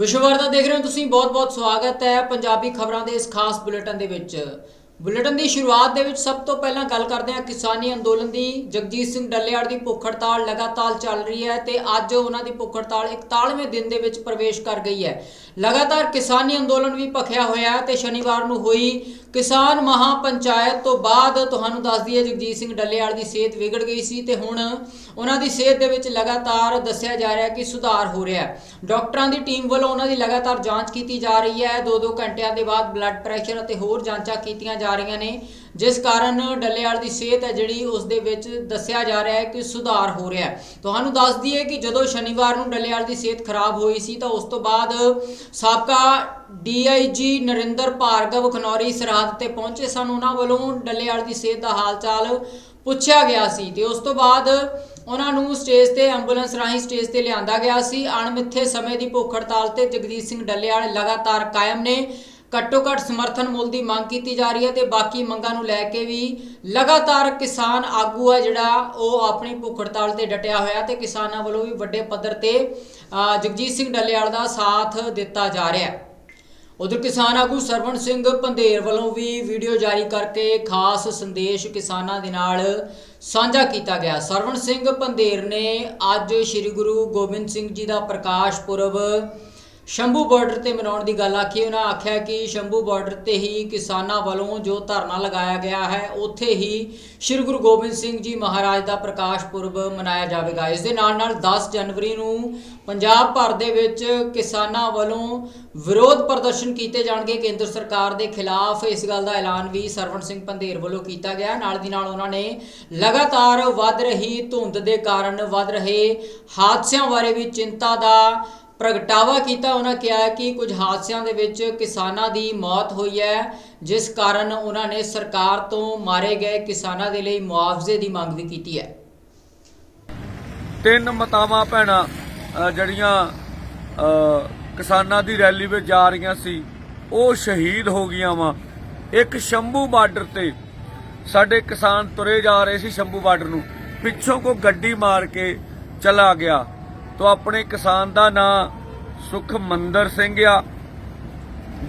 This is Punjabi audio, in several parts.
ਵਿਸ਼ਵਵਾਰਤਾ ਦੇਖ ਰਹੇ ਹੋ ਤੁਸੀਂ, ਬਹੁਤ-ਬਹੁਤ ਸਵਾਗਤ ਹੈ ਪੰਜਾਬੀ ਖਬਰਾਂ ਦੇ ਇਸ ਖਾਸ ਬੁਲੇਟਿਨ ਦੇ ਵਿੱਚ। ਬੁਲੇਟਿਨ ਦੀ ਸ਼ੁਰੂਆਤ ਦੇ ਵਿੱਚ ਸਭ ਤੋਂ ਪਹਿਲਾਂ ਗੱਲ ਕਰਦੇ ਹਾਂ ਕਿਸਾਨੀ ਅੰਦੋਲਨ ਦੀ। ਜਗਜੀਤ ਸਿੰਘ ਡੱਲੇਆੜ ਦੀ ਭੁੱਖ ਹੜਤਾਲ ਲਗਾਤਾਰ ਚੱਲ ਰਹੀ ਹੈ ਤੇ ਅੱਜ ਉਹਨਾਂ ਦੀ ਭੁੱਖ ਹੜਤਾਲ 41ਵੇਂ ਦਿਨ ਦੇ ਵਿੱਚ ਪ੍ਰਵੇਸ਼ ਕਰ ਗਈ ਹੈ। ਲਗਾਤਾਰ ਕਿਸਾਨੀ ਅੰਦੋਲਨ ਵੀ ਭਖਿਆ ਹੋਇਆ ਹੈ ਤੇ ਸ਼ਨੀਵਾਰ ਨੂੰ ਹੋਈ ਕਿਸਾਨ ਮਹਾ ਪੰਚਾਇਤ ਤੋਂ ਬਾਅਦ ਤੁਹਾਨੂੰ ਦੱਸ ਦਈਏ ਜਗਜੀਤ ਸਿੰਘ ਡੱਲੇਆੜ ਦੀ ਸਿਹਤ ਵਿਗੜ ਗਈ ਸੀ ਤੇ ਹੁਣ ਉਹਨਾਂ ਦੀ ਸਿਹਤ ਦੇ ਵਿੱਚ ਲਗਾਤਾਰ ਦੱਸਿਆ ਜਾ ਰਿਹਾ ਕਿ ਸੁਧਾਰ ਹੋ ਰਿਹਾ ਹੈ। ਡਾਕਟਰਾਂ ਦੀ ਟੀਮ ਵੱਲੋਂ ਉਹਨਾਂ ਦੀ ਲਗਾਤਾਰ ਜਾਂਚ ਕੀਤੀ ਜਾ ਰਹੀ ਹੈ। 2-2 ਘੰਟਿਆਂ ਦੇ ਬਾਅਦ ਬਲੱਡ ਪ੍ਰੈਸ਼ਰ ਅਤੇ ਹੋਰ ਜਾਂਚਾਂ ਕੀਤੀਆਂ ਜਾ ਰਹੀਆਂ ਨੇ, ਜਿਸ ਕਾਰਨ ਡੱਲੇਵਾਲ ਦੀ ਸਿਹਤ ਹੈ ਜਿਹੜੀ, ਉਸ ਦੇ ਵਿੱਚ ਦੱਸਿਆ ਜਾ ਰਿਹਾ ਹੈ ਕਿ ਸੁਧਾਰ ਹੋ ਰਿਹਾ ਹੈ। ਤੁਹਾਨੂੰ ਦੱਸ ਦਈਏ ਕਿ ਜਦੋਂ ਸ਼ਨੀਵਾਰ ਨੂੰ ਡੱਲੇਵਾਲ ਦੀ ਸਿਹਤ ਖਰਾਬ ਹੋਈ ਸੀ, ਤਾਂ ਉਸ ਤੋਂ ਬਾਅਦ ਸਾਬਕਾ ਡੀਆਈਜੀ ਨਰਿੰਦਰ ਭਾਰਗਵ ਖਨੌਰੀ ਸਰਹੱਦ ਤੇ ਪਹੁੰਚੇ ਸਨ। ਉਹਨਾਂ ਵੱਲੋਂ ਡੱਲੇਵਾਲ ਦੀ ਸਿਹਤ ਦਾ ਹਾਲ ਚਾਲ ਪੁੱਛਿਆ ਗਿਆ ਸੀ ਤੇ ਉਸ ਤੋਂ ਬਾਅਦ ਉਹਨਾਂ ਨੂੰ ਸਟੇਜ ਤੇ, ਐਂਬੂਲੈਂਸ ਰਾਹੀਂ ਸਟੇਜ ਤੇ ਲਿਆਂਦਾ ਗਿਆ ਸੀ। ਅਣਮਿੱਥੇ ਸਮੇਂ ਦੀ ਭੁੱਖ ਹੜਤਾਲ ਤੇ ਜਗਦੀਸ਼ ਸਿੰਘ ਡੱਲੇਵਾਲ ਲਗਾਤਾਰ ਕਾਇਮ ਨੇ। ਘੱਟੋ ਘੱਟ ਸਮਰਥਨ ਮੁੱਲ ਦੀ ਮੰਗ ਕੀਤੀ ਜਾ ਰਹੀ ਹੈ ਤੇ ਬਾਕੀ ਮੰਗਾਂ ਨੂੰ ਲੈ ਕੇ ਵੀ ਲਗਾਤਾਰ ਕਿਸਾਨ ਆਗੂ ਹੈ ਜਿਹੜਾ, ਉਹ ਆਪਣੀ ਭੁੱਖ ਹੜਤਾਲ ਤੇ ਡਟਿਆ ਹੋਇਆ ਤੇ ਕਿਸਾਨਾਂ ਵੱਲੋਂ ਵੀ ਵੱਡੇ ਪੱਧਰ ਤੇ ਜਗਜੀਤ ਸਿੰਘ ਡੱਲੇਵਾਲ ਦਾ ਸਾਥ ਦਿੱਤਾ ਜਾ ਰਿਹਾ ਹੈ। ਉਧਰ ਕਿਸਾਨ ਆਗੂ ਸਰਵਣ ਸਿੰਘ ਪੰਧੇਰ ਵੱਲੋਂ ਵੀ ਵੀਡੀਓ ਜਾਰੀ ਕਰਕੇ ਖਾਸ ਸੰਦੇਸ਼ ਕਿਸਾਨਾਂ ਦੇ ਨਾਲ ਸਾਂਝਾ ਕੀਤਾ ਗਿਆ। ਸਰਵਣ ਸਿੰਘ ਪੰਧੇਰ ਨੇ ਅੱਜ ਸ੍ਰੀ ਗੁਰੂ ਗੋਬਿੰਦ ਸਿੰਘ ਜੀ ਦਾ ਪ੍ਰਕਾਸ਼ ਪੁਰਬ ਸ਼ੰਭੂ ਬਾਰਡਰ ਤੇ ਮਨਾਉਣ ਦੀ ਗੱਲ ਆਖੀ, ਉਹਨਾਂ ਆਖਿਆ ਕਿ ਸ਼ੰਭੂ ਬਾਰਡਰ ਤੇ ਹੀ ਕਿਸਾਨਾਂ ਵੱਲੋਂ ਜੋ ਧਰਨਾ ਲਗਾਇਆ ਗਿਆ ਹੈ, ਉੱਥੇ ਹੀ ਸ੍ਰੀ ਗੁਰੂ ਗੋਬਿੰਦ ਸਿੰਘ ਜੀ ਮਹਾਰਾਜ ਦਾ ਪ੍ਰਕਾਸ਼ ਪੁਰਬ ਮਨਾਇਆ ਜਾਵੇਗਾ। ਇਸ ਦੇ ਨਾਲ ਨਾਲ 10 ਜਨਵਰੀ ਨੂੰ ਪੰਜਾਬ ਭਰ ਦੇ ਵਿੱਚ ਕਿਸਾਨਾਂ ਵੱਲੋਂ ਵਿਰੋਧ ਪ੍ਰਦਰਸ਼ਨ ਕੀਤੇ ਜਾਣਗੇ। ਕੇਂਦਰ ਸਰਕਾਰ ਦੇ ਖਿਲਾਫ ਇਸ ਗੱਲ ਦਾ ਐਲਾਨ ਵੀ ਸਰਵਣ ਸਿੰਘ ਪੰਧੇਰ ਵੱਲੋਂ ਕੀਤਾ ਗਿਆ। ਨਾਲ ਦੀ ਨਾਲ ਉਹਨਾਂ ਨੇ ਲਗਾਤਾਰ ਵੱਧ ਰਹੀ ਧੁੰਦ ਦੇ ਕਾਰਨ ਵੱਧ ਰਹੇ ਹਾਦਸਿਆਂ ਬਾਰੇ ਵੀ ਚਿੰਤਾ ਦਾ ਪ੍ਰਗਟਾਵਾ ਕੀਤਾ। ਉਹਨਾਂ ਕਿਹਾ ਕਿ ਕੁਝ ਹਾਦਸਿਆਂ ਦੇ ਵਿੱਚ ਕਿਸਾਨਾਂ ਦੀ ਮੌਤ ਹੋਈ ਹੈ, ਜਿਸ ਕਾਰਨ ਉਹਨਾਂ ਨੇ ਸਰਕਾਰ ਤੋਂ ਮਾਰੇ ਗਏ ਕਿਸਾਨਾਂ ਦੇ ਲਈ ਮੁਆਵਜ਼ੇ ਦੀ ਮੰਗ ਵੀ ਕੀਤੀ ਹੈ। ਤਿੰਨ ਮਤਾਵਾਂ ਭੈਣਾਂ ਜਿਹੜੀਆਂ ਕਿਸਾਨਾਂ ਦੀ ਰੈਲੀ ਵਿੱਚ ਜਾ ਰਹੀਆਂ ਸੀ, ਉਹ ਸ਼ਹੀਦ ਹੋ ਗਈਆਂ ਵਾ। ਇੱਕ ਸ਼ੰਭੂ ਬਾਰਡਰ ਤੇ ਸਾਡੇ ਕਿਸਾਨ ਤੁਰੇ ਜਾ ਰਹੇ ਸੀ ਸ਼ੰਭੂ ਬਾਰਡਰ ਨੂੰ। ਪਿੱਛੋਂ ਕੋ ਗੱਡੀ ਮਾਰ ਕੇ ਚਲਾ ਗਿਆ। ਤੋ ਆਪਣੇ ਕਿਸਾਨ ਦਾ ਨਾਂ ਸੁਖਮੰਦਰ ਸਿੰਘ ਆ।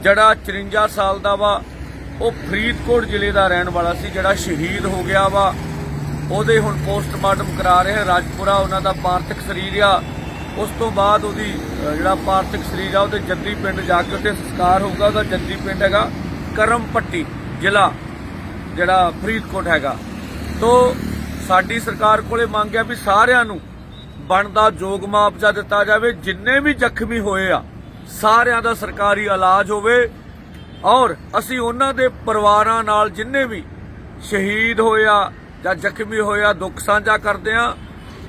ਜਿਹੜਾ 54 ਸਾਲ ਦਾ ਵਾ, ਉਹ ਫਰੀਦਕੋਟ ਜ਼ਿਲ੍ਹੇ ਦਾ ਰਹਿਣ ਵਾਲਾ ਸੀ, ਜਿਹੜਾ ਸ਼ਹੀਦ ਹੋ ਗਿਆ ਵਾ। ਉਹਦੇ ਹੁਣ ਪੋਸਟਮਾਰਟਮ ਕਰਾ ਰਹੇ ਰਾਜਪੁਰਾ ਉਹਨਾਂ ਦਾ ਪਾਰਥਿਕ ਸਰੀਰ ਆ। ਉਸ ਤੋਂ ਬਾਅਦ ਉਹਦੀ ਜਿਹੜਾ ਪਾਰਥਿਕ ਸਰੀਰ ਆ, ਉਹਦੇ ਜੱਦੀ ਪਿੰਡ ਜਾ ਕੇ ਉੱਥੇ ਸੰਸਕਾਰ ਹੋਊਗਾ। ਉਹਦਾ ਜੱਦੀ ਪਿੰਡ ਹੈਗਾ ਕਰਮ ਪੱਟੀ ਜ਼ਿਲ੍ਹਾ, ਜਿਹੜਾ ਫਰੀਦਕੋਟ ਹੈਗਾ। ਤੋਂ ਸਾਡੀ ਸਰਕਾਰ ਕੋਲੇ ਮੰਗਿਆ ਵੀ ਸਾਰਿਆਂ ਨੂੰ ਬਣਦਾ ਜੋਗ ਮੁਆਵਜ਼ਾ ਦਿੱਤਾ ਜਾਵੇ, ਜਿੰਨੇ ਵੀ ਜ਼ਖਮੀ ਹੋਏ ਆ, ਸਾਰਿਆਂ ਦਾ ਸਰਕਾਰੀ ਇਲਾਜ ਹੋਵੇ। ਔਰ ਅਸੀਂ ਉਹਨਾਂ ਦੇ ਪਰਿਵਾਰਾਂ ਨਾਲ ਜਿੰਨੇ ਵੀ ਸ਼ਹੀਦ ਹੋਇਆ ਜਾਂ ਜ਼ਖਮੀ ਹੋਇਆ ਦੁੱਖ ਸਾਂਝਾ ਕਰਦੇ ਆ,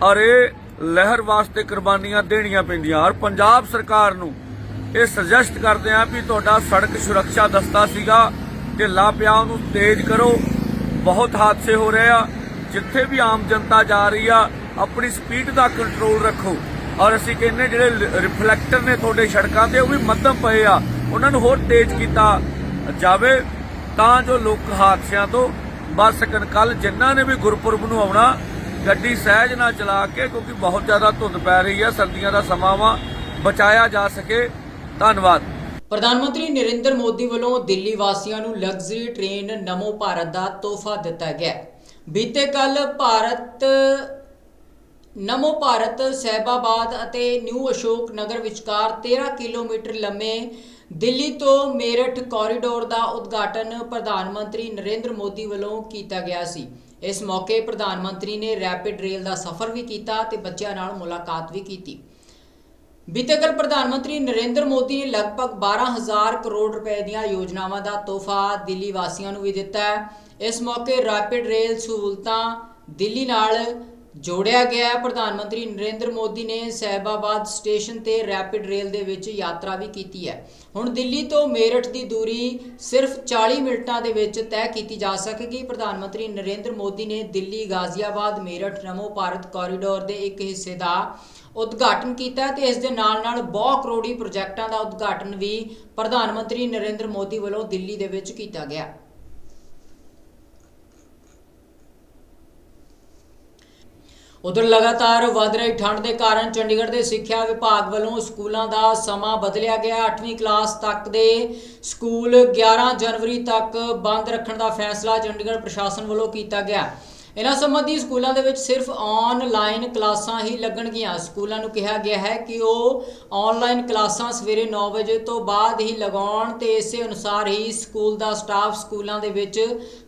ਔਰ ਇਹ ਲਹਿਰ ਵਾਸਤੇ ਕੁਰਬਾਨੀਆਂ ਦੇਣੀਆਂ ਪੈਂਦੀਆਂ। ਔਰ ਪੰਜਾਬ ਸਰਕਾਰ ਨੂੰ ਇਹ ਸੁਜੈਸਟ ਕਰਦੇ ਆ ਵੀ ਤੁਹਾਡਾ ਸੜਕ ਸੁਰੱਖਿਆ ਦਸਤਾ ਸੀਗਾ ਢਿੱਲਾ ਪਿਆ ਉਹਨੂੰ ਤੇਜ਼ ਕਰੋ। ਬਹੁਤ ਹਾਦਸੇ ਹੋ ਰਹੇ ਆ। ਜਿੱਥੇ ਵੀ ਆਮ ਜਨਤਾ ਜਾ ਰਹੀ ਆ ਆਪਣੀ ਸਪੀਡ ਦਾ ਕੰਟਰੋਲ ਰੱਖੋ। ਔਰ ਅਸੀਂ ਕਹਿੰਦੇ ਜਿਹੜੇ ਰਿਫਲੈਕਟਰ ਨੇ ਤੁਹਾਡੇ ਸੜਕਾਂ ਤੇ, ਉਹ ਵੀ ਮੱਧਮ ਪਏ ਆ। ਉਹਨਾਂ ਨੂੰ ਹੋਰ ਤੇਜ਼ ਕੀਤਾ ਜਾਵੇ, ਤਾਂ ਜੋ ਲੋਕ ਹਾਦਸਿਆਂ ਤੋਂ ਬਚ ਸਕਣ। ਕੱਲ ਜਿਨ੍ਹਾਂ ਨੇ ਵੀ ਗੁਰਪੁਰਬ ਨੂੰ ਆਉਣਾ, ਗੱਡੀ ਸਹਿਜ ਨਾ ਚਲਾ ਕੇ, ਕਿਉਂਕਿ ਬਹੁਤ ਜ਼ਿਆਦਾ ਧੁੰਦ ਪੈ ਰਹੀ ਹੈ ਸਰਦੀਆਂ ਦਾ ਸਮਾਂ ਵਾ, ਬਚਾਇਆ ਜਾ ਸਕੇ। ਧੰਨਵਾਦ। ਪ੍ਰਧਾਨ ਮੰਤਰੀ ਨਰਿੰਦਰ ਮੋਦੀ ਵੱਲੋਂ ਦਿੱਲੀ ਵਾਸੀਆਂ ਨੂੰ ਲਗਜ਼ਰੀ ਟ੍ਰੇਨ ਨਮੋ ਭਾਰਤ ਦਾ ਤੋਹਫਾ ਦਿੱਤਾ ਗਿਆ। ਬੀਤੇ ਕੱਲ ਭਾਰਤ ਨਮੋ ਭਾਰਤ ਸਹਿਬਾਬਾਦ ਅਤੇ ਨਿਊ ਅਸ਼ੋਕ ਨਗਰ ਵਿਚਕਾਰ 13 ਕਿਲੋਮੀਟਰ ਲੰਮੇ ਦਿੱਲੀ ਤੋਂ ਮੇਰਠ ਕੋਰੀਡੋਰ ਦਾ ਉਦਘਾਟਨ ਪ੍ਰਧਾਨ ਮੰਤਰੀ ਨਰਿੰਦਰ ਮੋਦੀ ਵੱਲੋਂ ਕੀਤਾ ਗਿਆ ਸੀ। ਇਸ ਮੌਕੇ ਪ੍ਰਧਾਨ ਮੰਤਰੀ ਨੇ ਰੈਪਿਡ ਰੇਲ ਦਾ ਸਫ਼ਰ ਵੀ ਕੀਤਾ ਤੇ ਬੱਚਿਆਂ ਨਾਲ ਮੁਲਾਕਾਤ ਵੀ ਕੀਤੀ। ਬੀਤੇ ਕੱਲ ਪ੍ਰਧਾਨ ਮੰਤਰੀ ਨਰਿੰਦਰ ਮੋਦੀ ਨੇ ਲਗਭਗ 12000 ਕਰੋੜ ਰੁਪਏ ਦੀਆਂ ਯੋਜਨਾਵਾਂ ਦਾ ਤੋਹਫਾ ਦਿੱਲੀ ਵਾਸੀਆਂ ਨੂੰ ਵੀ ਦਿੱਤਾ ਹੈ। ਇਸ ਮੌਕੇ ਰੈਪਿਡ ਰੇਲ ਸਹੂਲਤਾਂ ਦਿੱਲੀ ਨਾਲ ਜੋੜਿਆ ਗਿਆ ਹੈ। ਪ੍ਰਧਾਨ ਮੰਤਰੀ ਨਰਿੰਦਰ ਮੋਦੀ ਨੇ ਸਹਿਬਾਬਾਦ ਸਟੇਸ਼ਨ ਤੇ ਰੈਪਿਡ ਰੇਲ ਦੇ ਵਿੱਚ ਯਾਤਰਾ ਵੀ ਕੀਤੀ ਹੈ। ਹੁਣ ਦਿੱਲੀ ਤੋਂ ਮੇਰਠ ਦੀ ਦੂਰੀ ਸਿਰਫ 40 ਮਿੰਟਾਂ ਦੇ ਵਿੱਚ ਤੈਅ ਕੀਤੀ ਜਾ ਸਕੇਗੀ। ਪ੍ਰਧਾਨ ਮੰਤਰੀ ਨਰਿੰਦਰ ਮੋਦੀ ਨੇ ਦਿੱਲੀ, ਗਾਜ਼ੀਆਬਾਦ, ਮੇਰਠ, ਨਮੋ ਭਾਰਤ ਕੋਰੀਡੋਰ ਦੇ ਇੱਕ ਹਿੱਸੇ ਦਾ ਉਦਘਾਟਨ ਕੀਤਾ ਤੇ ਇਸ ਦੇ ਨਾਲ ਨਾਲ ਬਹੁ ਕਰੋੜੀ ਪ੍ਰੋਜੈਕਟਾਂ ਦਾ ਉਦਘਾਟਨ ਵੀ ਪ੍ਰਧਾਨ ਮੰਤਰੀ ਨਰਿੰਦਰ ਮੋਦੀ ਵੱਲੋਂ ਦਿੱਲੀ ਦੇ ਵਿੱਚ ਕੀਤਾ ਗਿਆ। ਉਧਰ ਲਗਾਤਾਰ ਵਧ ਰਹੀ ਠੰਡ ਦੇ ਕਾਰਨ ਚੰਡੀਗੜ੍ਹ ਦੇ ਸਿੱਖਿਆ ਵਿਭਾਗ ਵੱਲੋਂ ਸਕੂਲਾਂ ਦਾ ਸਮਾਂ ਬਦਲਿਆ ਗਿਆ। 8ਵੀਂ ਕਲਾਸ ਤੱਕ ਦੇ ਸਕੂਲ 11 ਜਨਵਰੀ ਤੱਕ ਬੰਦ ਰੱਖਣ ਦਾ ਫੈਸਲਾ ਚੰਡੀਗੜ੍ਹ ਪ੍ਰਸ਼ਾਸਨ ਵੱਲੋਂ ਕੀਤਾ ਗਿਆ। ਇਹਨਾਂ ਸੰਬੰਧੀ ਸਕੂਲਾਂ ਦੇ ਵਿੱਚ ਸਿਰਫ ਆਨਲਾਈਨ ਕਲਾਸਾਂ ਹੀ ਲੱਗਣਗੀਆਂ। ਸਕੂਲਾਂ ਨੂੰ ਕਿਹਾ ਗਿਆ ਹੈ ਕਿ ਉਹ ਆਨਲਾਈਨ ਕਲਾਸਾਂ ਸਵੇਰੇ 9 ਵਜੇ ਤੋਂ ਬਾਅਦ ਹੀ ਲਗਾਉਣ ਤੇ ਇਸੇ ਅਨੁਸਾਰ ਹੀ ਸਕੂਲ ਦਾ ਸਟਾਫ ਸਕੂਲਾਂ ਦੇ ਵਿੱਚ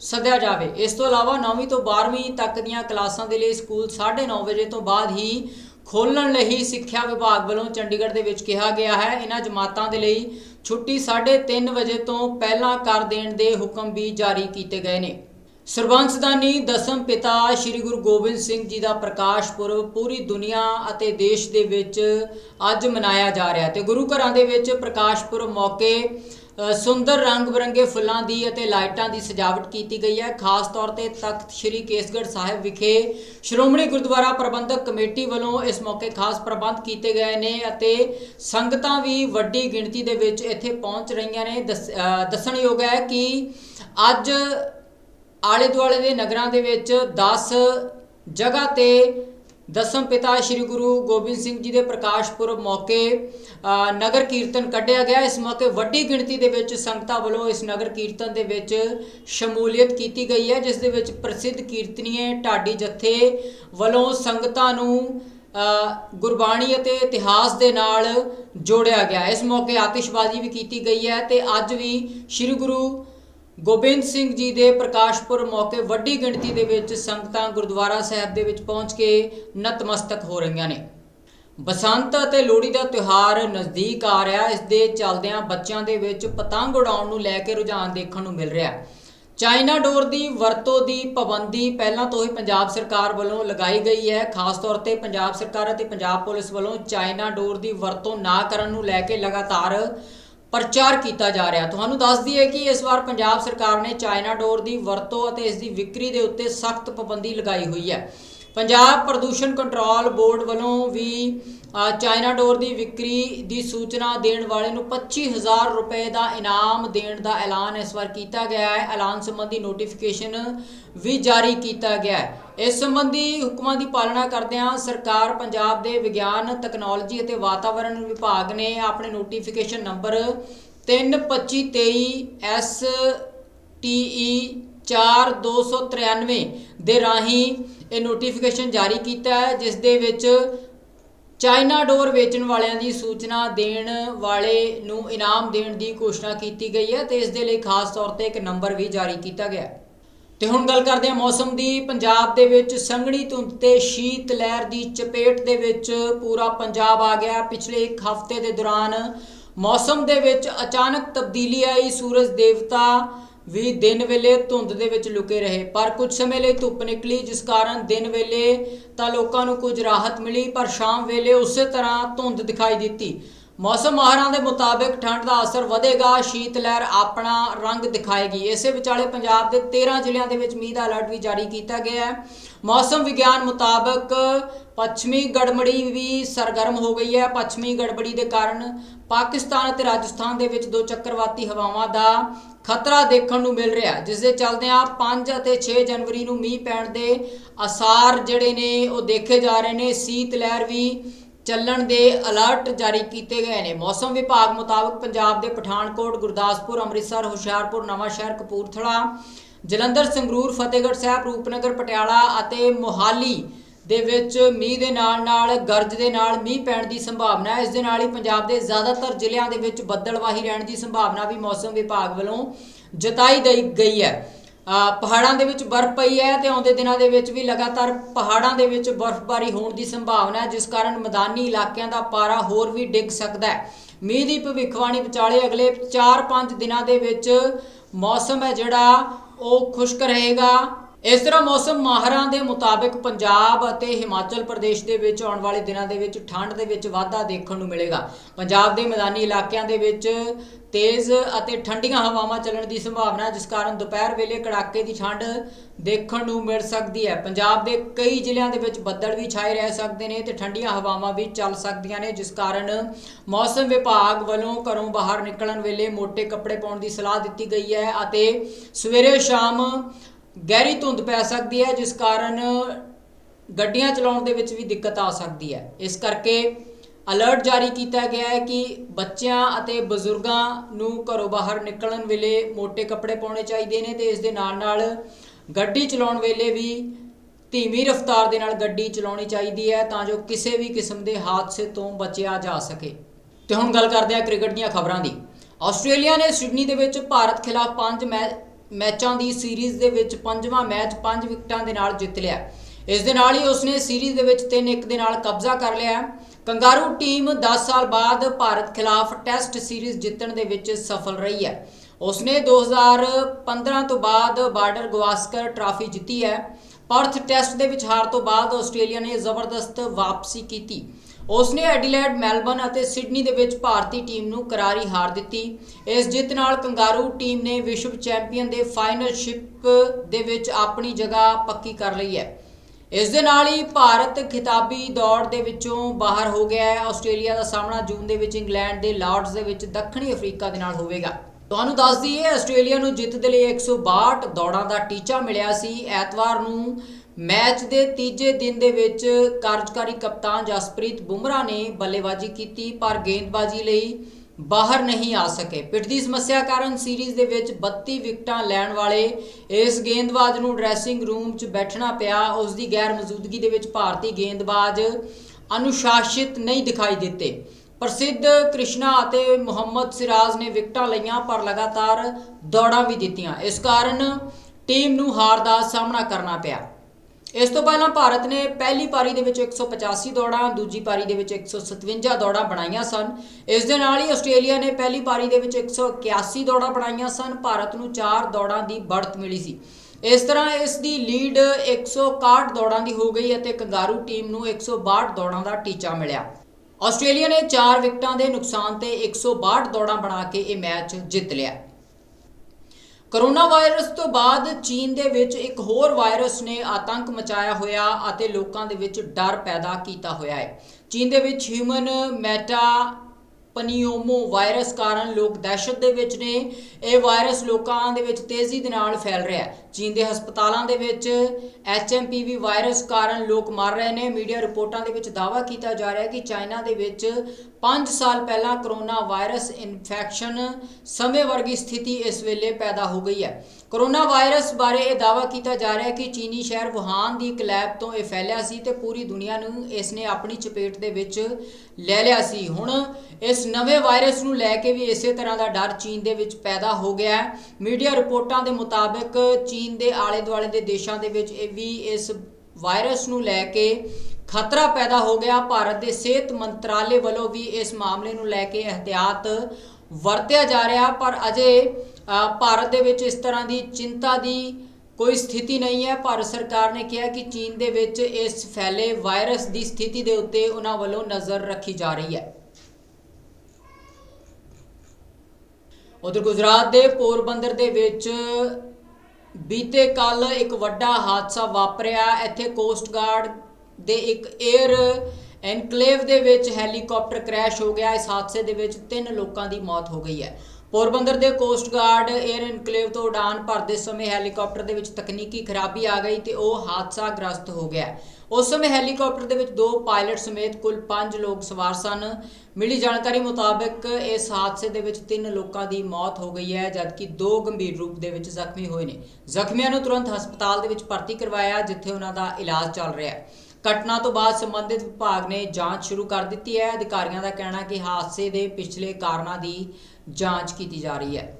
ਸੱਦਿਆ ਜਾਵੇ। ਇਸ ਤੋਂ ਇਲਾਵਾ 9ਵੀਂ ਤੋਂ 12ਵੀਂ ਤੱਕ ਦੀਆਂ ਕਲਾਸਾਂ ਦੇ ਲਈ ਸਕੂਲ 9:30 ਵਜੇ ਤੋਂ ਬਾਅਦ ਹੀ ਖੋਲਣ ਲਈ ਸਿੱਖਿਆ ਵਿਭਾਗ ਵੱਲੋਂ ਚੰਡੀਗੜ੍ਹ ਦੇ ਵਿੱਚ ਕਿਹਾ ਗਿਆ ਹੈ। ਇਹਨਾਂ ਜਮਾਤਾਂ ਦੇ ਲਈ ਛੁੱਟੀ 3:30 ਵਜੇ ਤੋਂ ਪਹਿਲਾਂ ਕਰ ਦੇਣ ਦੇ ਹੁਕਮ ਵੀ ਜਾਰੀ ਕੀਤੇ ਗਏ ਨੇ। ਸਰਬੰਸਦਾਨੀ ਦਸਮ ਪਿਤਾ ਸ੍ਰੀ ਗੁਰੂ ਗੋਬਿੰਦ ਸਿੰਘ ਜੀ ਦਾ ਪ੍ਰਕਾਸ਼ ਪੁਰਬ ਪੂਰੀ ਦੁਨੀਆ ਅਤੇ ਦੇਸ਼ ਦੇ ਵਿੱਚ ਅੱਜ ਮਨਾਇਆ ਜਾ ਰਿਹਾ ਤੇ ਗੁਰੂ ਘਰਾਂ ਦੇ ਵਿੱਚ ਪ੍ਰਕਾਸ਼ ਪੁਰਬ ਮੌਕੇ ਸੁੰਦਰ ਰੰਗ ਬਰੰਗੇ ਫੁੱਲਾਂ ਦੀ ਅਤੇ ਲਾਈਟਾਂ ਦੀ ਸਜਾਵਟ ਕੀਤੀ ਗਈ ਹੈ। ਖਾਸ ਤੌਰ ਤੇ ਤਖਤ ਸ੍ਰੀ ਕੇਸਗੜ੍ਹ ਸਾਹਿਬ ਵਿਖੇ ਸ਼੍ਰੋਮਣੀ ਗੁਰਦੁਆਰਾ ਪ੍ਰਬੰਧਕ ਕਮੇਟੀ ਵੱਲੋਂ ਇਸ ਮੌਕੇ ਖਾਸ ਪ੍ਰਬੰਧ ਕੀਤੇ ਗਏ ਨੇ ਅਤੇ ਸੰਗਤਾਂ ਵੀ ਵੱਡੀ ਗਿਣਤੀ ਦੇ ਵਿੱਚ ਇੱਥੇ ਪਹੁੰਚ ਰਹੀਆਂ ਨੇ। ਦੱਸ- ਦੱਸਣਯੋਗ ਹੈ ਕਿ ਅੱਜ ਆਲੇ ਦੁਆਲੇ ਦੇ ਨਗਰਾਂ ਦੇ ਵਿੱਚ 10 ਜਗ੍ਹਾ ਤੇ ਦਸਮ ਪਿਤਾ ਸ੍ਰੀ ਗੁਰੂ ਗੋਬਿੰਦ ਸਿੰਘ ਜੀ ਦੇ ਪ੍ਰਕਾਸ਼ ਪੁਰਬ ਮੌਕੇ ਨਗਰ ਕੀਰਤਨ ਕੱਢਿਆ ਗਿਆ। ਇਸ ਮੌਕੇ ਵੱਡੀ ਗਿਣਤੀ ਦੇ ਵਿੱਚ ਸੰਗਤਾਂ ਵੱਲੋਂ ਇਸ ਨਗਰ ਕੀਰਤਨ ਦੇ ਵਿੱਚ ਸ਼ਮੂਲੀਅਤ ਕੀਤੀ ਗਈ ਹੈ, ਜਿਸ ਦੇ ਵਿੱਚ ਪ੍ਰਸਿੱਧ ਕੀਰਤਨੀਏ ਢਾਡੀ ਜਥੇ ਵੱਲੋਂ ਸੰਗਤਾਂ ਨੂੰ ਗੁਰਬਾਣੀ ਅਤੇ ਇਤਿਹਾਸ ਦੇ ਨਾਲ ਜੋੜਿਆ ਗਿਆ। ਇਸ ਮੌਕੇ ਆਤਿਸ਼ਬਾਜ਼ੀ ਵੀ ਕੀਤੀ ਗਈ ਹੈ ਤੇ ਅੱਜ ਵੀ ਸ੍ਰੀ ਗੁਰੂ ਗੋਬਿੰਦ ਸਿੰਘ ਜੀ ਦੇ ਪ੍ਰਕਾਸ਼ ਪੁਰਬ ਮੌਕੇ ਵੱਡੀ ਗਿਣਤੀ ਦੇ ਵਿੱਚ ਸੰਗਤਾਂ ਗੁਰਦੁਆਰਾ ਸਾਹਿਬ ਦੇ ਵਿੱਚ ਪਹੁੰਚ ਕੇ ਨਤਮਸਤਕ ਹੋ ਰਹੀਆਂ ਨੇ। ਬਸੰਤ ਅਤੇ ਲੋਹੜੀ ਦਾ ਤਿਉਹਾਰ ਨਜ਼ਦੀਕ ਆ ਰਿਹਾ, ਇਸ ਦੇ ਚੱਲਦਿਆਂ ਬੱਚਿਆਂ ਦੇ ਵਿੱਚ ਪਤੰਗ ਉਡਾਉਣ ਨੂੰ ਲੈ ਕੇ ਰੁਝਾਨ ਦੇਖਣ ਨੂੰ ਮਿਲ ਰਿਹਾ। ਚਾਈਨਾ ਡੋਰ ਦੀ ਵਰਤੋਂ ਦੀ ਪਾਬੰਦੀ ਪਹਿਲਾਂ ਤੋਂ ਹੀ ਪੰਜਾਬ ਸਰਕਾਰ ਵੱਲੋਂ ਲਗਾਈ ਗਈ ਹੈ। ਖਾਸ ਤੌਰ ਤੇ ਪੰਜਾਬ ਸਰਕਾਰ ਅਤੇ ਪੰਜਾਬ ਪੁਲਿਸ ਵੱਲੋਂ ਚਾਈਨਾ ਡੋਰ ਦੀ ਵਰਤੋਂ ਨਾ ਕਰਨ ਨੂੰ ਲੈ ਕੇ ਲਗਾਤਾਰ ਪ੍ਰਚਾਰ ਕੀਤਾ ਜਾ ਰਿਹਾ। ਤੁਹਾਨੂੰ ਦੱਸ ਦਈਏ ਕਿ ਇਸ ਵਾਰ ਪੰਜਾਬ ਸਰਕਾਰ ਨੇ ਚਾਈਨਾ ਡੋਰ ਦੀ ਵਰਤੋਂ ਅਤੇ ਇਸ ਦੀ ਵਿਕਰੀ ਦੇ ਉੱਤੇ ਸਖਤ ਪਾਬੰਦੀ ਲਗਾਈ ਹੋਈ ਹੈ। ਪੰਜਾਬ ਪ੍ਰਦੂਸ਼ਣ ਕੰਟਰੋਲ ਬੋਰਡ ਵੱਲੋਂ ਵੀ ਚਾਈਨਾ ਡੋਰ ਦੀ ਵਿਕਰੀ ਦੀ ਸੂਚਨਾ ਦੇਣ ਵਾਲੇ ਨੂੰ 25000 ਰੁਪਏ ਦਾ ਇਨਾਮ ਦੇਣ ਦਾ ਐਲਾਨ ਇਸ ਵਾਰ ਕੀਤਾ ਗਿਆ ਹੈ। ਐਲਾਨ ਸੰਬੰਧੀ ਨੋਟੀਫਿਕੇਸ਼ਨ ਵੀ ਜਾਰੀ ਕੀਤਾ ਗਿਆ ਹੈ। ਇਸ ਸੰਬੰਧੀ ਹੁਕਮਾਂ ਦੀ ਪਾਲਣਾ ਕਰਦਿਆਂ ਸਰਕਾਰ ਪੰਜਾਬ ਦੇ ਵਿਗਿਆਨ, ਤਕਨਾਲੋਜੀ ਅਤੇ ਵਾਤਾਵਰਣ ਵਿਭਾਗ ਨੇ ਆਪਣੇ ਨੋਟੀਫਿਕੇਸ਼ਨ ਨੰਬਰ 32523 ਐਸ ਟੀਈ 4293 ਦੇ ਰਾਹੀਂ ਇਹ ਨੋਟੀਫਿਕੇਸ਼ਨ ਜਾਰੀ ਕੀਤਾ ਹੈ, ਜਿਸ ਦੇ ਵਿੱਚ ਚਾਈਨਾ ਡੋਰ ਵੇਚਣ ਵਾਲਿਆਂ ਦੀ ਸੂਚਨਾ ਦੇਣ ਵਾਲੇ ਨੂੰ ਇਨਾਮ ਦੇਣ ਦੀ ਘੋਸ਼ਣਾ ਕੀਤੀ ਗਈ ਹੈ ਤੇ ਇਸ ਦੇ ਲਈ ਖਾਸ ਤੌਰ ਤੇ ਇੱਕ ਨੰਬਰ ਵੀ ਜਾਰੀ ਕੀਤਾ ਗਿਆ ਹੈ। ਤੇ ਹੁਣ ਗੱਲ ਕਰਦੇ ਹਾਂ ਮੌਸਮ ਦੀ। ਪੰਜਾਬ ਦੇ ਵਿੱਚ ਸੰਘਣੀ ਧੁੰਦ ਤੇ ਸ਼ੀਤ ਲਹਿਰ ਦੀ ਚਪੇਟ ਦੇ ਵਿੱਚ ਪੂਰਾ ਪੰਜਾਬ ਆ ਗਿਆ। ਪਿਛਲੇ ਇੱਕ ਹਫ਼ਤੇ ਦੇ ਦੌਰਾਨ ਮੌਸਮ ਦੇ ਵਿੱਚ ਅਚਾਨਕ ਤਬਦੀਲੀ ਆਈ। ਸੂਰਜ ਦੇਵਤਾ ਵੀ ਦਿਨ ਵੇਲੇ ਧੁੰਦ ਦੇ ਵਿੱਚ ਲੁਕੇ ਰਹੇ। ਪਰ ਕੁਝ ਸਮੇਂ ਲਈ ਧੁੱਪ ਨਿਕਲੀ, ਜਿਸ ਕਾਰਨ ਦਿਨ ਵੇਲੇ ਤਾਂ ਲੋਕਾਂ ਨੂੰ ਕੁਝ ਰਾਹਤ ਮਿਲੀ, ਪਰ ਸ਼ਾਮ ਵੇਲੇ ਉਸੇ ਤਰ੍ਹਾਂ ਧੁੰਦ ਦਿਖਾਈ ਦਿੱਤੀ। ਮੌਸਮ ਮਾਹਰਾਂ ਦੇ ਮੁਤਾਬਕ ਠੰਡ ਦਾ ਅਸਰ ਵਧੇਗਾ, ਸ਼ੀਤ ਲਹਿਰ ਆਪਣਾ ਰੰਗ ਦਿਖਾਏਗੀ। ਇਸੇ ਵਿਚਾਲੇ ਪੰਜਾਬ ਦੇ 13 ਜ਼ਿਲ੍ਹਿਆਂ ਦੇ ਵਿੱਚ ਮੀਂਹ ਦਾ ਅਲਰਟ ਵੀ ਜਾਰੀ ਕੀਤਾ ਗਿਆ ਹੈ। ਮੌਸਮ ਵਿਗਿਆਨ ਮੁਤਾਬਕ ਪੱਛਮੀ ਗੜਬੜੀ ਵੀ ਸਰਗਰਮ ਹੋ ਗਈ ਹੈ। ਪੱਛਮੀ ਗੜਬੜੀ ਦੇ ਕਾਰਨ ਪਾਕਿਸਤਾਨ ਅਤੇ ਰਾਜਸਥਾਨ ਦੇ ਵਿੱਚ ਦੋ ਚੱਕਰਵਾਤੀ ਹਵਾਵਾਂ ਦਾ ਖਤਰਾ ਦੇਖਣ ਨੂੰ ਮਿਲ ਰਿਹਾ ਜਿਸ ਦੇ ਚੱਲਦਿਆਂ 5 ਅਤੇ 6 ਜਨਵਰੀ ਨੂੰ ਮੀਂਹ ਪੈਣ ਦੇ ਅਸਾਰ ਜਿਹੜੇ ਨੇ ਉਹ ਦੇਖੇ ਜਾ ਰਹੇ ਨੇ। ਸੀਤ ਲਹਿਰ ਵੀ ਚੱਲਣ ਦੇ ਅਲਰਟ ਜਾਰੀ ਕੀਤੇ ਗਏ ਨੇ। ਮੌਸਮ ਵਿਭਾਗ ਮੁਤਾਬਕ ਪੰਜਾਬ ਦੇ ਪਠਾਨਕੋਟ, ਗੁਰਦਾਸਪੁਰ, ਅੰਮ੍ਰਿਤਸਰ, ਹੁਸ਼ਿਆਰਪੁਰ ਨਵਾਂਸ਼ਹਿਰ ਕਪੂਰਥਲਾ, ਜਲੰਧਰ, ਸੰਗਰੂਰ, ਫਤਿਹਗੜ੍ਹ ਸਾਹਿਬ, ਰੂਪਨਗਰ, ਪਟਿਆਲਾ ਅਤੇ ਮੋਹਾਲੀ ਦੇ ਵਿੱਚ ਮੀਂਹ ਦੇ ਨਾਲ ਨਾਲ ਗਰਜ ਦੇ ਨਾਲ ਮੀਂਹ ਪੈਣ ਦੀ ਸੰਭਾਵਨਾ ਹੈ। ਇਸ ਦੇ ਨਾਲ ਹੀ ਪੰਜਾਬ ਦੇ ਜ਼ਿਆਦਾਤਰ ਜ਼ਿਲ੍ਹਿਆਂ ਦੇ ਵਿੱਚ ਬੱਦਲਵਾਹੀ ਰਹਿਣ ਦੀ ਸੰਭਾਵਨਾ ਵੀ ਮੌਸਮ ਵਿਭਾਗ ਵੱਲੋਂ ਜਤਾਈ ਗਈ ਗਈ ਹੈ। ਪਹਾੜਾਂ ਦੇ ਵਿੱਚ ਬਰਫ਼ ਪਈ ਹੈ ਤੇ ਆਉਂਦੇ ਦਿਨਾਂ ਦੇ ਵਿੱਚ ਵੀ ਲਗਾਤਾਰ ਪਹਾੜਾਂ ਦੇ ਵਿੱਚ ਬਰਫ਼ਬਾਰੀ ਹੋਣ ਦੀ ਸੰਭਾਵਨਾ ਹੈ, ਜਿਸ ਕਾਰਨ ਮੈਦਾਨੀ ਇਲਾਕਿਆਂ ਦਾ ਪਾਰਾ ਹੋਰ ਵੀ ਡਿੱਗ ਸਕਦਾ ਹੈ। ਮੀਂਹ ਦੀ ਭਵਿੱਖਬਾਣੀ ਵਿਚਾਲੇ ਅਗਲੇ 4-5 ਦਿਨਾਂ ਦੇ ਵਿੱਚ ਮੌਸਮ ਹੈ ਜਿਹੜਾ, ਉਹ ਖੁਸ਼ਕ ਰਹੇਗਾ। ਇਸ ਤਰ੍ਹਾਂ ਮੌਸਮ ਮਾਹਰਾਂ ਦੇ ਮੁਤਾਬਕ ਪੰਜਾਬ ਅਤੇ ਹਿਮਾਚਲ ਪ੍ਰਦੇਸ਼ ਦੇ ਵਿੱਚ ਆਉਣ ਵਾਲੇ ਦਿਨਾਂ ਦੇ ਵਿੱਚ ਠੰਡ ਦੇ ਵਿੱਚ ਵਾਧਾ ਦੇਖਣ ਨੂੰ ਮਿਲੇਗਾ। ਪੰਜਾਬ ਦੇ ਮੈਦਾਨੀ ਇਲਾਕਿਆਂ ਦੇ ਵਿੱਚ ਤੇਜ਼ ਅਤੇ ਠੰਡੀਆਂ ਹਵਾਵਾਂ ਚੱਲਣ ਦੀ ਸੰਭਾਵਨਾ, ਜਿਸ ਕਾਰਨ ਦੁਪਹਿਰ ਵੇਲੇ ਕੜਾਕੇ ਦੀ ਠੰਡ ਦੇਖਣ ਨੂੰ ਮਿਲ ਸਕਦੀ ਹੈ। ਪੰਜਾਬ ਦੇ ਕਈ ਜ਼ਿਲ੍ਹਿਆਂ ਦੇ ਵਿੱਚ ਬੱਦਲ ਵੀ ਛਾਏ ਰਹਿ ਸਕਦੇ ਨੇ ਤੇ ਠੰਡੀਆਂ ਹਵਾਵਾਂ ਵੀ ਚੱਲ ਸਕਦੀਆਂ ਨੇ, ਜਿਸ ਕਾਰਨ ਮੌਸਮ ਵਿਭਾਗ ਵੱਲੋਂ ਘਰੋਂ ਬਾਹਰ ਨਿਕਲਣ ਵੇਲੇ ਮੋٹے ਕੱਪੜੇ ਪਾਉਣ ਦੀ ਸਲਾਹ ਦਿੱਤੀ ਗਈ ਹੈ ਅਤੇ ਸਵੇਰੇ ਸ਼ਾਮ ਗਹਿਰੀ ਧੁੰਦ ਪੈ ਸਕਦੀ ਹੈ, ਜਿਸ ਕਾਰਨ ਗੱਡੀਆਂ ਚਲਾਉਣ ਦੇ ਵਿੱਚ ਵੀ ਦਿੱਕਤ ਆ ਸਕਦੀ ਹੈ। ਇਸ ਕਰਕੇ ਅਲਰਟ ਜਾਰੀ ਕੀਤਾ ਗਿਆ ਹੈ ਕਿ ਬੱਚਿਆਂ ਅਤੇ ਬਜ਼ੁਰਗਾਂ ਨੂੰ ਘਰੋਂ ਬਾਹਰ ਨਿਕਲਣ ਵੇਲੇ ਮੋٹے ਕੱਪੜੇ ਪਾਉਣੇ ਚਾਹੀਦੇ ਨੇ ਤੇ ਇਸ ਦੇ ਨਾਲ ਨਾਲ ਗੱਡੀ ਚਲਾਉਣ ਵੇਲੇ ਵੀ ਧੀਮੀ ਰਫ਼ਤਾਰ ਦੇ ਨਾਲ ਗੱਡੀ ਚਲਾਉਣੀ ਚਾਹੀਦੀ ਹੈ ਤਾਂ ਜੋ ਕਿਸੇ ਵੀ ਕਿਸਮ ਦੇ ਹਾਦਸੇ ਤੋਂ ਬਚਿਆ ਜਾ ਸਕੇ। ਤੇ ਹੁਣ ਗੱਲ ਕਰਦੇ ਹਾਂ ਕ੍ਰਿਕਟ ਦੀਆਂ ਖਬਰਾਂ ਦੀ। ਆਸਟ੍ਰੇਲੀਆ ਨੇ ਸਿਡਨੀ ਦੇ ਵਿੱਚ ਭਾਰਤ ਖਿਲਾਫ 5 ਮੈਚਾਂ ਮੈਚਾਂ ਦੀ ਸੀਰੀਜ਼ ਦੇ ਵਿੱਚ ਪੰਜਵਾਂ ਮੈਚ 5 ਵਿਕਟਾਂ ਦੇ ਨਾਲ ਜਿੱਤ ਲਿਆ। ਇਸ ਦੇ ਨਾਲ ਹੀ ਉਸਨੇ ਸੀਰੀਜ਼ ਦੇ ਵਿੱਚ 3-1 ਦੇ ਨਾਲ ਕਬਜ਼ਾ ਕਰ ਲਿਆ। ਕੰਗਾਰੂ ਟੀਮ 10 ਸਾਲ ਬਾਅਦ ਭਾਰਤ ਖਿਲਾਫ ਟੈਸਟ ਸੀਰੀਜ਼ ਜਿੱਤਣ ਦੇ ਵਿੱਚ ਸਫਲ ਰਹੀ ਹੈ। ਉਸਨੇ 2015 ਤੋਂ ਬਾਅਦ ਬਾਰਡਰ ਗਵਾਸਕਰ ਟਰਾਫੀ ਜਿੱਤੀ ਹੈ। ਪਰਥ ਟੈਸਟ ਦੇ ਵਿੱਚ ਹਾਰ ਤੋਂ ਬਾਅਦ ਆਸਟ੍ਰੇਲੀਆ ਨੇ ਜ਼ਬਰਦਸਤ ਵਾਪਸੀ ਕੀਤੀ। ਉਸਨੇ ਐਡੀਲੇਡ ਮੈਲਬਨ ਅਤੇ ਸਿਡਨੀ ਦੇ ਵਿੱਚ ਭਾਰਤੀ ਟੀਮ ਨੂੰ ਕਰਾਰੀ ਹਾਰ ਦਿੱਤੀ। ਇਸ ਜਿੱਤ ਨਾਲ ਕੰਗਾਰੂ ਟੀਮ ਨੇ ਵਿਸ਼ਵ ਚੈਂਪੀਅਨ ਦੇ ਫਾਈਨਲਸ਼ਿਪ ਦੇ ਵਿੱਚ ਆਪਣੀ ਜਗ੍ਹਾ ਪੱਕੀ ਕਰ ਲਈ ਹੈ। ਇਸ ਦੇ ਨਾਲ ਹੀ ਭਾਰਤ ਖਿਤਾਬੀ ਦੌੜ ਦੇ ਵਿੱਚੋਂ ਬਾਹਰ ਹੋ ਗਿਆ ਹੈ। ਆਸਟ੍ਰੇਲੀਆ ਦਾ ਸਾਹਮਣਾ ਜੂਨ ਦੇ ਵਿੱਚ ਇੰਗਲੈਂਡ ਦੇ ਲਾਰਡਸ ਦੇ ਵਿੱਚ ਦੱਖਣੀ ਅਫਰੀਕਾ ਦੇ ਨਾਲ ਹੋਵੇਗਾ। ਤੁਹਾਨੂੰ ਦੱਸ ਦਈਏ, ਆਸਟ੍ਰੇਲੀਆ ਨੂੰ ਜਿੱਤ ਦੇ ਲਈ 162 ਦੌੜਾਂ ਦਾ ਟੀਚਾ ਮਿਲਿਆ ਸੀ। ਐਤਵਾਰ ਨੂੰ ਮੈਚ ਦੇ ਤੀਜੇ ਦਿਨ ਦੇ ਵਿੱਚ ਕਾਰਜਕਾਰੀ ਕਪਤਾਨ ਜਸਪ੍ਰੀਤ ਬੁਮਰਾਹ ਨੇ ਬੱਲੇਬਾਜ਼ੀ ਕੀਤੀ, ਪਰ ਗੇਂਦਬਾਜ਼ੀ ਲਈ ਬਾਹਰ ਨਹੀਂ ਆ ਸਕੇ। ਪਿੱਠ ਦੀ ਸਮੱਸਿਆ ਕਾਰਨ ਸੀਰੀਜ਼ ਦੇ ਵਿੱਚ 32 ਵਿਕਟਾਂ ਲੈਣ ਵਾਲੇ ਇਸ ਗੇਂਦਬਾਜ਼ ਨੂੰ ਡਰੈਸਿੰਗ ਰੂਮ 'ਚ ਬੈਠਣਾ ਪਿਆ। ਉਸ ਦੀ ਗੈਰ ਮੌਜੂਦਗੀ ਦੇ ਵਿੱਚ ਭਾਰਤੀ ਗੇਂਦਬਾਜ਼ ਅਨੁਸ਼ਾਸਿਤ ਨਹੀਂ ਦਿਖਾਈ ਦਿੱਤੇ। ਪ੍ਰਸਿੱਧ ਕ੍ਰਿਸ਼ਨਾ ਅਤੇ ਮੁਹੰਮਦ ਸਿਰਾਜ ਨੇ ਵਿਕਟਾਂ ਲਈਆਂ, ਪਰ ਲਗਾਤਾਰ ਦੌੜਾਂ ਵੀ ਦਿੱਤੀਆਂ। ਇਸ ਕਾਰਨ ਟੀਮ ਨੂੰ ਹਾਰ ਦਾ ਸਾਹਮਣਾ ਕਰਨਾ ਪਿਆ। ਇਸ ਤੋਂ ਪਹਿਲਾਂ ਭਾਰਤ ਨੇ ਪਹਿਲੀ ਪਾਰੀ ਦੇ ਵਿੱਚ 185 ਦੌੜਾਂ, ਦੂਜੀ ਪਾਰੀ ਦੇ ਵਿੱਚ 157 ਦੌੜਾਂ ਬਣਾਈਆਂ ਸਨ। ਇਸ ਦੇ ਨਾਲ ਹੀ ਆਸਟ੍ਰੇਲੀਆ ਨੇ ਪਹਿਲੀ ਪਾਰੀ ਦੇ ਵਿੱਚ 181 ਦੌੜਾਂ ਬਣਾਈਆਂ ਸਨ। ਭਾਰਤ ਨੂੰ 4 ਦੌੜਾਂ ਦੀ ਬੜਤ ਮਿਲੀ ਸੀ। ਇਸ ਤਰ੍ਹਾਂ ਇਸ ਦੀ ਲੀਡ 161 ਦੌੜਾਂ ਦੀ ਹੋ ਗਈ ਅਤੇ ਕੰਗਾਰੂ ਟੀਮ ਨੂੰ 162 ਦੌੜਾਂ ਦਾ ਟੀਚਾ ਮਿਲਿਆ। ਆਸਟ੍ਰੇਲੀਆ ਨੇ 4 ਵਿਕਟਾਂ ਦੇ ਨੁਕਸਾਨ ਤੇ 162 ਦੌੜਾਂ ਬਣਾ ਕੇ ਇਹ ਮੈਚ ਜਿੱਤ ਲਿਆ। ਕਰੋਨਾ ਵਾਇਰਸ ਤੋਂ ਬਾਅਦ ਚੀਨ ਦੇ ਵਿੱਚ ਇੱਕ ਹੋਰ ਵਾਇਰਸ ਨੇ ਆਤੰਕ ਮਚਾਇਆ ਹੋਇਆ ਅਤੇ ਲੋਕਾਂ ਦੇ ਵਿੱਚ ਡਰ ਪੈਦਾ ਕੀਤਾ ਹੋਇਆ ਹੈ। ਚੀਨ ਦੇ ਵਿੱਚ ਹਿਊਮਨ ਮੈਟਾ ਪਨੀਓਮੋ ਵਾਇਰਸ ਕਾਰਨ ਲੋਕ ਦਹਿਸ਼ਤ ਦੇ ਵਿੱਚ ਨੇ। ਇਹ ਵਾਇਰਸ ਲੋਕਾਂ ਦੇ ਵਿੱਚ ਤੇਜ਼ੀ ਦੇ ਨਾਲ ਫੈਲ ਰਿਹਾ ਹੈ। ਚੀਨ ਦੇ ਹਸਪਤਾਲਾਂ ਦੇ ਵਿੱਚ ਐਚਐਮਪੀਵੀ ਵਾਇਰਸ ਕਾਰਨ ਲੋਕ ਮਰ ਰਹੇ ਨੇ। ਮੀਡੀਆ ਰਿਪੋਰਟਾਂ ਦੇ ਵਿੱਚ ਦਾਅਵਾ ਕੀਤਾ ਜਾ ਰਿਹਾ ਹੈ ਕਿ ਚਾਈਨਾ ਦੇ ਵਿੱਚ 5 ਸਾਲ ਪਹਿਲਾਂ ਕਰੋਨਾ ਵਾਇਰਸ ਇਨਫੈਕਸ਼ਨ ਸਮੇਂ ਵਰਗੀ ਸਥਿਤੀ ਇਸ ਵੇਲੇ ਪੈਦਾ ਹੋ ਗਈ ਹੈ। ਕਰੋਨਾ ਵਾਇਰਸ ਬਾਰੇ ਇਹ ਦਾਅਵਾ ਕੀਤਾ ਜਾ ਰਿਹਾ ਹੈ ਕਿ ਚੀਨੀ ਸ਼ਹਿਰ ਵੁਹਾਨ ਦੀ ਇੱਕ ਲੈਬ ਤੋਂ ਇਹ ਫੈਲਿਆ ਸੀ ਤੇ ਪੂਰੀ ਦੁਨੀਆ ਨੂੰ ਇਸ ਨੇ ਆਪਣੀ ਚਪੇਟ ਦੇ ਵਿੱਚ ਲੈ ਲਿਆ ਸੀ। ਹੁਣ ਇਸ ਨਵੇਂ ਵਾਇਰਸ ਨੂੰ ਲੈ ਕੇ ਵੀ ਇਸੇ ਤਰ੍ਹਾਂ ਦਾ ਡਰ ਚੀਨ ਦੇ ਵਿੱਚ ਪੈਦਾ ਹੋ ਗਿਆ ਹੈ। ਮੀਡੀਆ ਰਿਪੋਰਟਾਂ ਦੇ ਮੁਤਾਬਕ ਚੀਨ ਦੇ ਆਲੇ ਦੁਆਲੇ ਦੇ ਦੇਸ਼ਾਂ ਦੇ ਵਿੱਚ ਇਹ ਵੀ ਇਸ ਵਾਇਰਸ ਨੂੰ ਲੈ ਕੇ ਖਤਰਾ ਪੈਦਾ ਹੋ ਗਿਆ। ਭਾਰਤ ਦੇ ਸਿਹਤ ਮੰਤਰਾਲੇ ਵੱਲੋਂ ਵੀ ਇਸ ਮਾਮਲੇ ਨੂੰ ਲੈ ਕੇ ਇhtiyat ਵਰਤਿਆ ਜਾ ਰਿਹਾ, ਪਰ ਅਜੇ ਭਾਰਤ ਦੇ ਵਿੱਚ ਇਸ ਤਰ੍ਹਾਂ ਦੀ ਚਿੰਤਾ ਦੀ ਕੋਈ ਸਥਿਤੀ ਨਹੀਂ ਹੈ। ਭਾਰਤ ਸਰਕਾਰ ਨੇ ਕਿਹਾ ਕਿ ਚੀਨ ਦੇ ਵਿੱਚ ਇਸ ਫੈਲੇ ਵਾਇਰਸ ਦੀ ਸਥਿਤੀ ਦੇ ਉੱਤੇ ਉਹਨਾਂ ਵੱਲੋਂ ਨਜ਼ਰ ਰੱਖੀ ਜਾ ਰਹੀ ਹੈ। ਉਧਰ ਗੁਜਰਾਤ ਦੇ ਪੋਰਬੰਦਰ ਦੇ ਵਿੱਚ ਬੀਤੇ ਕੱਲ ਇੱਕ ਵੱਡਾ ਹਾਦਸਾ ਵਾਪਰਿਆ। ਇੱਥੇ ਕੋਸਟ ਗਾਰਡ ਦੇ ਇੱਕ 에ਅਰ ਐਨਕਲੇਵ ਦੇ ਵਿੱਚ ਹੈਲੀਕਾਪਟਰ ਕ੍ਰੈਸ਼ ਹੋ ਗਿਆ। ਇਸ ਹਾਦਸੇ ਦੇ ਵਿੱਚ ਤਿੰਨ ਲੋਕਾਂ ਦੀ ਮੌਤ ਹੋ ਗਈ ਹੈ। ਪੋਰਬੰਦਰ ਦੇ ਕੋਸਟ ਗਾਰਡ 에ਅਰ ਐਨਕਲੇਵ ਤੋਂ ਉਡਾਨ ਭਰਦੇ ਸਮੇਂ ਹੈਲੀਕਾਪਟਰ ਦੇ ਵਿੱਚ ਤਕਨੀਕੀ ਖਰਾਬੀ ਆ ਗਈ ਤੇ ਉਹ ਹਾਦਸਾ ਗ੍ਰਸਤ ਹੋ ਗਿਆ। ਉਸ ਸਮੇਂ ਹੈਲੀਕਾਪਟਰ ਦੇ ਵਿੱਚ ਦੋ ਪਾਇਲਟ ਸਮੇਤ ਕੁੱਲ 5 ਲੋਕ ਸਵਾਰ ਸਨ। ਮਿਲੀ ਜਾਣਕਾਰੀ ਮੁਤਾਬਕ ਇਸ ਹਾਦਸੇ ਦੇ ਵਿੱਚ ਤਿੰਨ ਲੋਕਾਂ ਦੀ ਮੌਤ ਹੋ ਗਈ ਹੈ, ਜਦਕਿ ਦੋ ਗੰਭੀਰ ਰੂਪ ਦੇ ਵਿੱਚ ਜ਼ਖਮੀ ਹੋਏ ਨੇ। ਜ਼ਖਮੀਆਂ ਨੂੰ ਤੁਰੰਤ ਹਸਪਤਾਲ ਦੇ ਵਿੱਚ ਭਰਤੀ ਕਰਵਾਇਆ, ਜਿੱਥੇ ਉਹਨਾਂ ਦਾ ਇਲਾਜ ਚੱਲ ਰਿਹਾ ਹੈ। ਘਟਨਾ ਤੋਂ ਬਾਅਦ ਸੰਬੰਧਿਤ ਵਿਭਾਗ ਨੇ ਜਾਂਚ ਸ਼ੁਰੂ ਕਰ ਦਿੱਤੀ ਹੈ। ਅਧਿਕਾਰੀਆਂ ਦਾ ਕਹਿਣਾ ਕਿ ਹਾਦਸੇ ਦੇ ਪਿਛਲੇ ਕਾਰਨਾਂ ਦੀ ਜਾਂਚ ਕੀਤੀ ਜਾ ਰਹੀ ਹੈ।